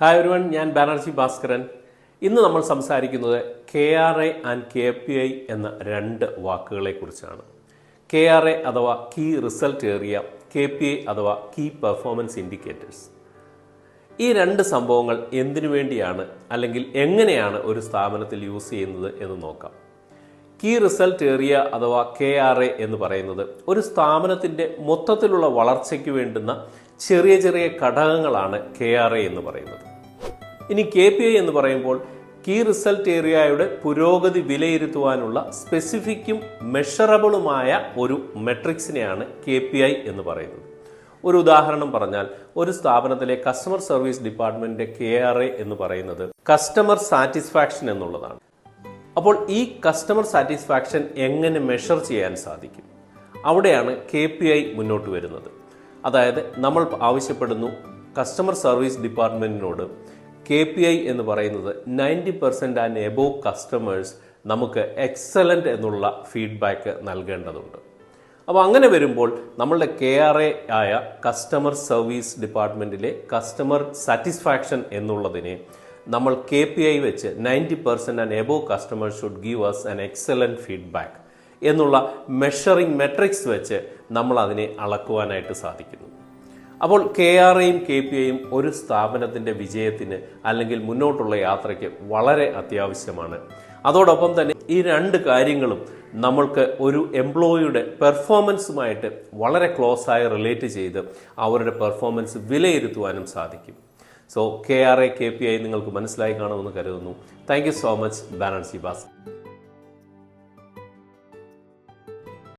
Hi ഒരുവൺ ഞാൻ ബാനർജി ഭാസ്കരൻ. ഇന്ന് നമ്മൾ സംസാരിക്കുന്നത് K R A and K P I എന്ന രണ്ട് വാക്കുകളെക്കുറിച്ചാണ്. കെ ആർ എ അഥവാ key result area K P I അഥവാ കീ പെർഫോമൻസ് ഇൻഡിക്കേറ്റേഴ്സ് ഈ രണ്ട് സംഭവങ്ങൾ എന്തിനു വേണ്ടിയാണ് അല്ലെങ്കിൽ എങ്ങനെയാണ് ഒരു സ്ഥാപനത്തിൽ യൂസ് ചെയ്യുന്നത് എന്ന് നോക്കാം. കീ റിസൾട്ട് ഏറിയ അഥവാ കെ ആർ എ എന്ന് പറയുന്നത് ഒരു സ്ഥാപനത്തിന്റെ മൊത്തത്തിലുള്ള വളർച്ചയ്ക്ക് വേണ്ടുന്ന ചെറിയ ചെറിയ ഘടകങ്ങളാണ് കെ ആർ എ എന്ന് പറയുന്നത്. ഇനി കെ പി ഐ എന്ന് പറയുമ്പോൾ കീ റിസൾട്ട് ഏരിയയുടെ പുരോഗതി വിലയിരുത്തുവാനുള്ള സ്പെസിഫിക്കും മെഷറബിളുമായ ഒരു മെട്രിക്സിനെയാണ് കെ പി ഐ എന്ന് പറയുന്നത്. ഒരു ഉദാഹരണം പറഞ്ഞാൽ ഒരു സ്ഥാപനത്തിലെ കസ്റ്റമർ സർവീസ് ഡിപ്പാർട്ട്മെന്റിന്റെ കെ ആർ എ എന്ന് പറയുന്നത് കസ്റ്റമർ സാറ്റിസ്ഫാക്ഷൻ എന്നുള്ളതാണ്. അപ്പോൾ ഈ കസ്റ്റമർ സാറ്റിസ്ഫാക്ഷൻ എങ്ങനെ മെഷർ ചെയ്യാൻ സാധിക്കും? അവിടെയാണ് കെ പി ഐ മുന്നോട്ട് വരുന്നത്. അതായത് നമ്മൾ ആവശ്യപ്പെടുന്നു കസ്റ്റമർ സർവീസ് ഡിപ്പാർട്ട്മെന്റിനോട് കെ പി ഐ എന്ന് പറയുന്നത് ninety percent and above customers നമുക്ക് എക്സലന്റ് എന്നുള്ള ഫീഡ്ബാക്ക് നൽകേണ്ടതുണ്ട്. അപ്പോൾ അങ്ങനെ വരുമ്പോൾ നമ്മളുടെ കെ ആർ എ ആയ കസ്റ്റമർ സർവീസ് ഡിപ്പാർട്ട്മെന്റിലെ കസ്റ്റമർ സാറ്റിസ്ഫാക്ഷൻ എന്നുള്ളതിനെ നമ്മൾ കെ പി ഐ വെച്ച് ninety percent and above customer should give us an excellent feedback എന്നുള്ള മെഷറിംഗ് മെട്രിക്സ് വെച്ച് നമ്മൾ അതിനെ അളക്കുവാനായിട്ട് സാധിക്കുന്നു. അപ്പോൾ കെ ആർ ഐയും കെ പി ഐയും ഒരു സ്ഥാപനത്തിന്റെ വിജയത്തിന് അല്ലെങ്കിൽ മുന്നോട്ടുള്ള യാത്രയ്ക്ക് വളരെ അത്യാവശ്യമാണ്. അതോടൊപ്പം തന്നെ ഈ രണ്ട് കാര്യങ്ങളും നമ്മൾക്ക് ഒരു എംപ്ലോയിയുടെ പെർഫോമൻസുമായിട്ട് വളരെ ക്ലോസ് ആയി റിലേറ്റ് ചെയ്ത് അവരുടെ പെർഫോമൻസ് വിലയിരുത്തുവാനും സാധിക്കും. So K R A K P I നിങ്ങൾക്ക് മനസ്സിലായി കാണുമെന്ന് കരുതുന്നു. Thank you so much Banerjee bass.